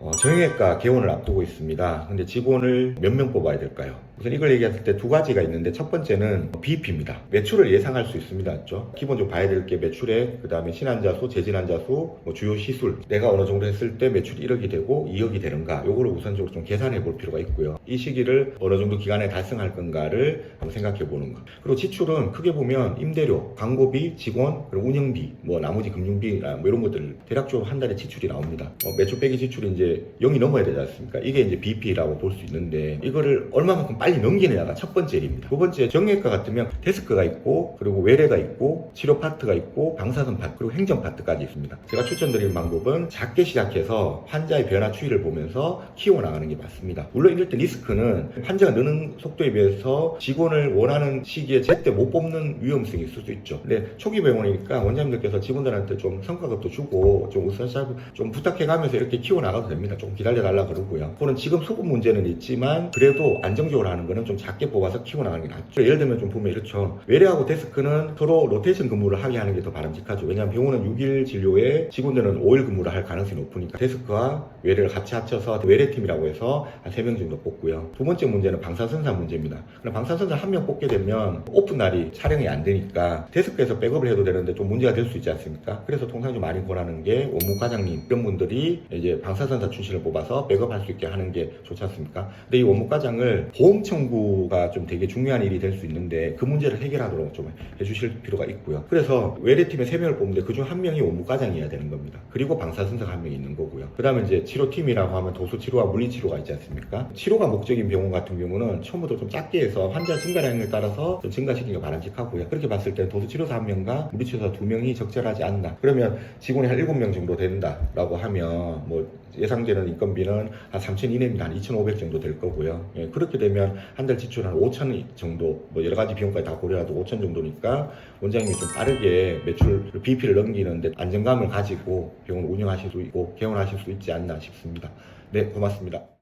어, 정형외과 개원을 앞두고 있습니다. 근데 직원을 몇 명 뽑아야 될까요? 우선 이걸 얘기했을 때 두 가지가 있는데 첫 번째는 BEP입니다. 매출을 예상할 수 있습니다. 맞죠? 기본적으로 봐야 될 게 매출액, 그 다음에 신환자 수, 재진환자 수, 뭐 주요 시술. 내가 어느 정도 했을 때 매출이 1억이 되고 2억이 되는가. 요거를 우선적으로 좀 계산해 볼 필요가 있고요. 이 시기를 어느 정도 기간에 달성할 건가를 한번 생각해 보는 거. 그리고 지출은 크게 보면 임대료, 광고비, 직원, 그리고 운영비, 뭐 나머지 금융비, 아, 뭐 이런 것들 대략적으로 한 달에 지출이 나옵니다. 어, 매출 빼기 지출이 이제 0이 넘어야 되지 않습니까? 이게 이제 BP라고 볼 수 있는데 이거를 얼마만큼 빨리 넘기느냐가 첫 번째 일입니다. 두 번째 정형외과 같으면 데스크가 있고 그리고 외래가 있고 치료 파트가 있고 방사선 파트 그리고 행정 파트까지 있습니다. 제가 추천드리는 방법은 작게 시작해서 환자의 변화 추이를 보면서 키워나가는 게 맞습니다. 물론 이럴 때 리스크는 환자가 느는 속도에 비해서 직원을 원하는 시기에 제때 못 뽑는 위험성이 있을 수 있죠. 근데 초기 병원이니까 원장님들께서 직원들한테 좀 성과급도 주고 좀 우선샷 좀 부탁해가면서 이렇게 키워나가도 됩니다. 좀 기다려달라 그러고요. 그거는 지금 수급 문제는 있지만 그래도 안정적으로 하는 거는 좀 작게 뽑아서 키워나가는 게 낫죠. 예를 들면 좀 보면 이렇죠. 외래하고 데스크는 서로 로테이션 근무를 하게 하는 게 더 바람직하죠. 왜냐하면 병원은 6일 진료에 직원들은 5일 근무를 할 가능성이 높으니까 데스크와 외래를 같이 합쳐서 외래팀이라고 해서 한 3명 정도 뽑고요. 두 번째 문제는 방사선사 문제입니다. 그럼 방사선사 한 명 뽑게 되면 오픈 날이 촬영이 안 되니까 데스크에서 백업을 해도 되는데 좀 문제가 될 수 있지 않습니까? 그래서 통상 좀 많이 권하는 게 원무 과장님 이런 분들이 이제 방사선사 출신을 뽑아서 백업할 수 있게 하는 게 좋지 않습니까? 근데 이 원무 과장을 보험 청구가 좀 되게 중요한 일이 될 수 있는데 그 문제를 해결하도록 좀 해주실 필요가 있고요. 그래서 외래팀에 세 명을 뽑는데 그중 한 명이 원무 과장이어야 되는 겁니다. 그리고 방사선사가 한 명이 있는 거고요. 그 다음에 이제 치료팀이라고 하면 도수치료와 물리치료가 있지 않습니까? 치료가 목적인 병원 같은 경우는 처음부터 좀 작게 해서 환자 증가량에 따라서 좀 증가시키는 게 바람직하고요. 그렇게 봤을 때 도수치료사 한 명과 물리치료사 두 명이 적절하지 않나. 그러면 직원이 한 일곱 명 정도 된다라고 하면 뭐 예상되는 인건비는 한 3천 이내입니다. 한 2,500 정도 될 거고요. 예, 그렇게 되면 한 달 지출 한 5천 정도, 뭐 여러 가지 비용까지 다 고려해도 5천 정도니까 원장님이 좀 빠르게 매출 BP를 넘기는데 안정감을 가지고 병원 운영하실 수 있고 개원하실 수 있지 않나 싶습니다. 네, 고맙습니다.